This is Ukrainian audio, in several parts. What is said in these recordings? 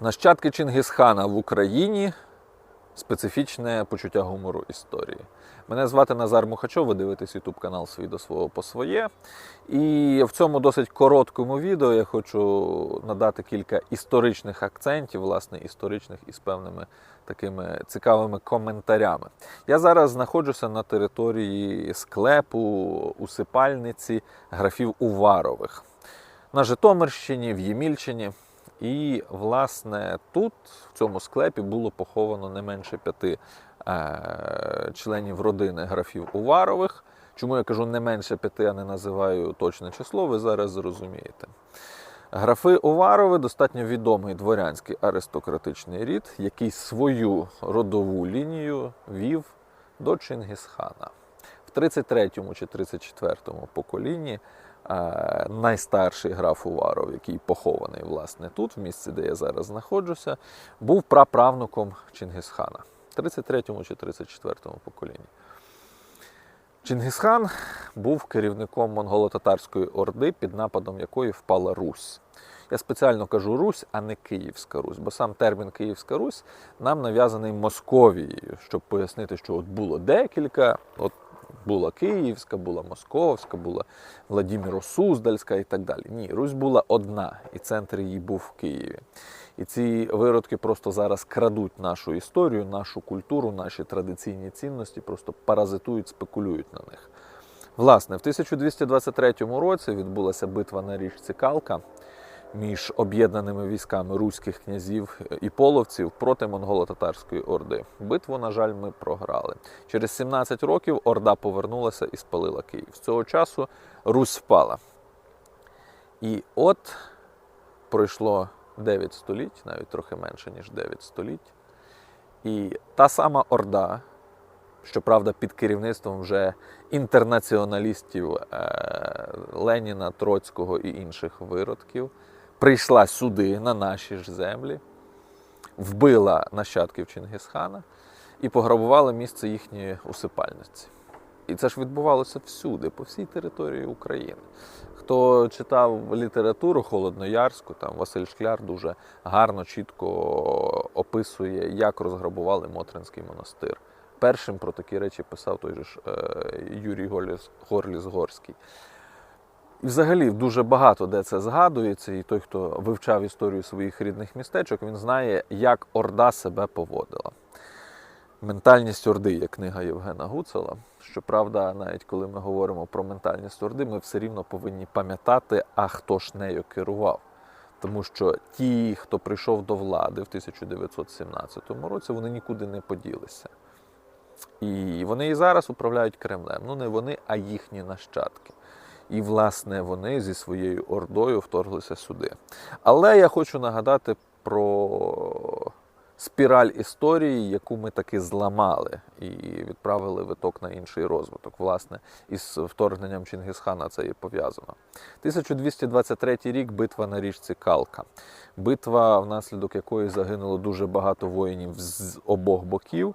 Нащадки Чингісхана в Україні специфічне почуття гумору історії. Мене звати Назар Мухачов, ви дивитесь YouTube канал Свій до свого по своє. І в цьому досить короткому відео я хочу надати кілька історичних акцентів, власне, історичних із певними такими цікавими коментарями. Я зараз знаходжуся на території склепу усипальниці графів Уварових на Житомирщині, в Ємільчині. І, власне, тут, в цьому склепі, було поховано не менше п'яти е, членів родини графів Уварових. Чому я кажу не менше п'яти, а не називаю точне число, ви зараз зрозумієте. Графи Уварови достатньо відомий дворянський аристократичний рід, який свою родову лінію вів до Чингісхана. В 33-му чи 34-му поколінні е, найстарший граф Уваров, який похований власне тут, в місці, де я зараз знаходжуся, був праправнуком Чингісхана в 33-му чи 34-му поколінні. Чингісхан був керівником монголо-татарської орди, під нападом якої впала Русь. Я спеціально кажу Русь, а не Київська Русь, бо сам термін Київська Русь нам нав'язаний Московією, щоб пояснити, що от було декілька, от була Київська, була Московська, була Владіміро Суздальська і так далі. Ні, Русь була одна, і центр її був в Києві. І ці виродки просто зараз крадуть нашу історію, нашу культуру, наші традиційні цінності, просто паразитують, спекулюють на них. Власне, в 1223 році відбулася битва на річці Калка між об'єднаними військами руських князів і половців проти монголо-татарської орди. Битву, на жаль, ми програли. Через 17 років Орда повернулася і спалила Київ. З цього часу Русь впала. І от пройшло 9 століть, навіть трохи менше, ніж 9 століть. І та сама Орда, щоправда, під керівництвом вже інтернаціоналістів е, Леніна, Троцького і інших виродків, прийшла сюди, на наші ж землі, вбила нащадків Чингісхана і пограбувала місце їхньої усипальниці. І це ж відбувалося всюди, по всій території України. Хто читав літературу холодноярську, там Василь Шкляр дуже гарно, чітко описує, як розграбували Мотринський монастир. Першим про такі речі писав той же ж е, Юрій Горліс, Горліс Горський. І взагалі дуже багато де це згадується, і той, хто вивчав історію своїх рідних містечок, він знає, як Орда себе поводила. Ментальність Орди є книга Євгена Гуцела. Щоправда, навіть коли ми говоримо про ментальність Орди, ми все рівно повинні пам'ятати, а хто ж нею керував. Тому що ті, хто прийшов до влади в 1917 році, вони нікуди не поділися. І вони і зараз управляють Кремлем. Ну не вони, а їхні нащадки. І, власне, вони зі своєю ордою вторглися сюди. Але я хочу нагадати про спіраль історії, яку ми таки зламали і відправили виток на інший розвиток. Власне, із вторгненням Чингісхана це і пов'язано. 1223 рік битва на річці Калка. Битва, внаслідок якої загинуло дуже багато воїнів з обох боків.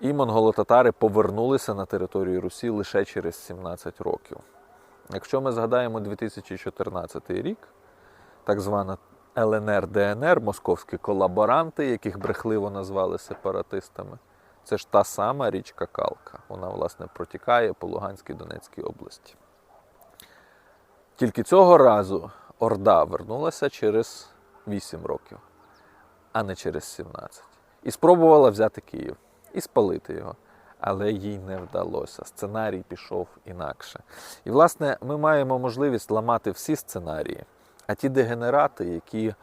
І монголо-татари повернулися на територію Русі лише через 17 років. Якщо ми згадаємо 2014 рік, так звана ЛНР ДНР, московські колаборанти, яких брехливо назвали сепаратистами, це ж та сама річка Калка. Вона, власне, протікає по Луганській Донецькій області. Тільки цього разу Орда вернулася через 8 років, а не через 17. І спробувала взяти Київ і спалити його. Але їй не вдалося. Сценарій пішов інакше. І, власне, ми маємо можливість ламати всі сценарії. А ті дегенерати, які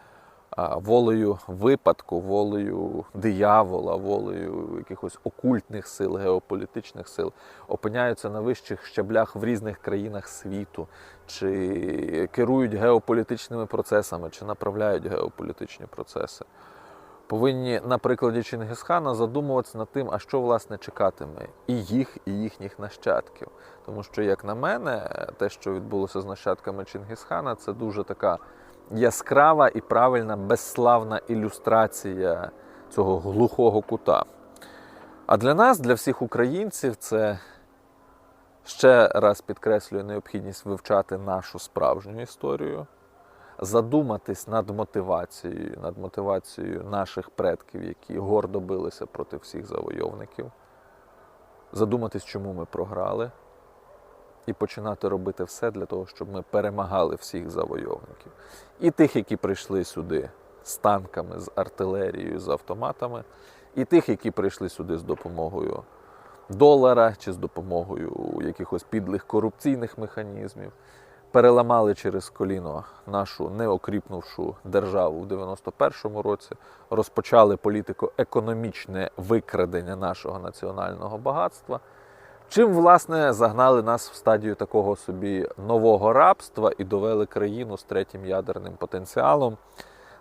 волею випадку, волею диявола, волею якихось окультних сил, геополітичних сил опиняються на вищих щаблях в різних країнах світу, чи керують геополітичними процесами, чи направляють геополітичні процеси повинні на прикладі Чингисхана задумуватися над тим, а що власне чекатиме і їх, і їхніх нащадків. Тому що, як на мене, те, що відбулося з нащадками Чингисхана, це дуже така яскрава і правильна, безславна ілюстрація цього глухого кута. А для нас, для всіх українців, це ще раз підкреслює необхідність вивчати нашу справжню історію, задуматись над мотивацією, над мотивацією наших предків, які гордо билися проти всіх завойовників, задуматись, чому ми програли, і починати робити все для того, щоб ми перемагали всіх завойовників. І тих, які прийшли сюди з танками, з артилерією, з автоматами, і тих, які прийшли сюди з допомогою долара чи з допомогою якихось підлих корупційних механізмів, переламали через коліно нашу неокріпнувшу державу в 91-му році, розпочали політико-економічне викрадення нашого національного багатства. Чим, власне, загнали нас в стадію такого собі нового рабства і довели країну з третім ядерним потенціалом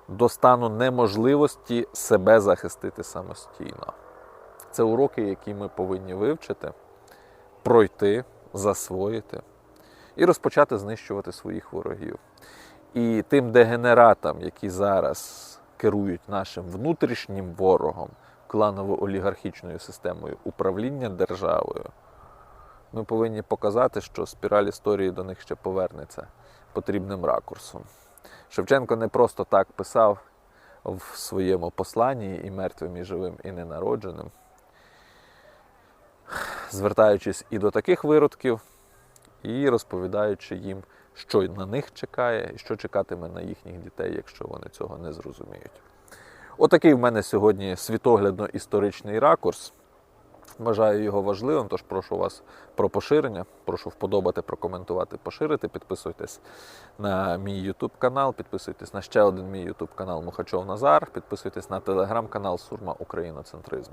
до стану неможливості себе захистити самостійно. Це уроки, які ми повинні вивчити, пройти, засвоїти і розпочати знищувати своїх ворогів. І тим дегенератам, які зараз керують нашим внутрішнім ворогом, кланово-олігархічною системою управління державою, ми повинні показати, що спіраль історії до них ще повернеться потрібним ракурсом. Шевченко не просто так писав в своєму посланні і мертвим, і живим, і ненародженим, звертаючись і до таких виродків, і розповідаючи їм, що на них чекає, і що чекатиме на їхніх дітей, якщо вони цього не зрозуміють. Отакий в мене сьогодні світоглядно-історичний ракурс. Вважаю його важливим, тож прошу вас про поширення. Прошу вподобати, прокоментувати, поширити. Підписуйтесь на мій YouTube канал, підписуйтесь на ще один мій YouTube канал Мухачов Назар, підписуйтесь на телеграм-канал Сурма Україноцентризм.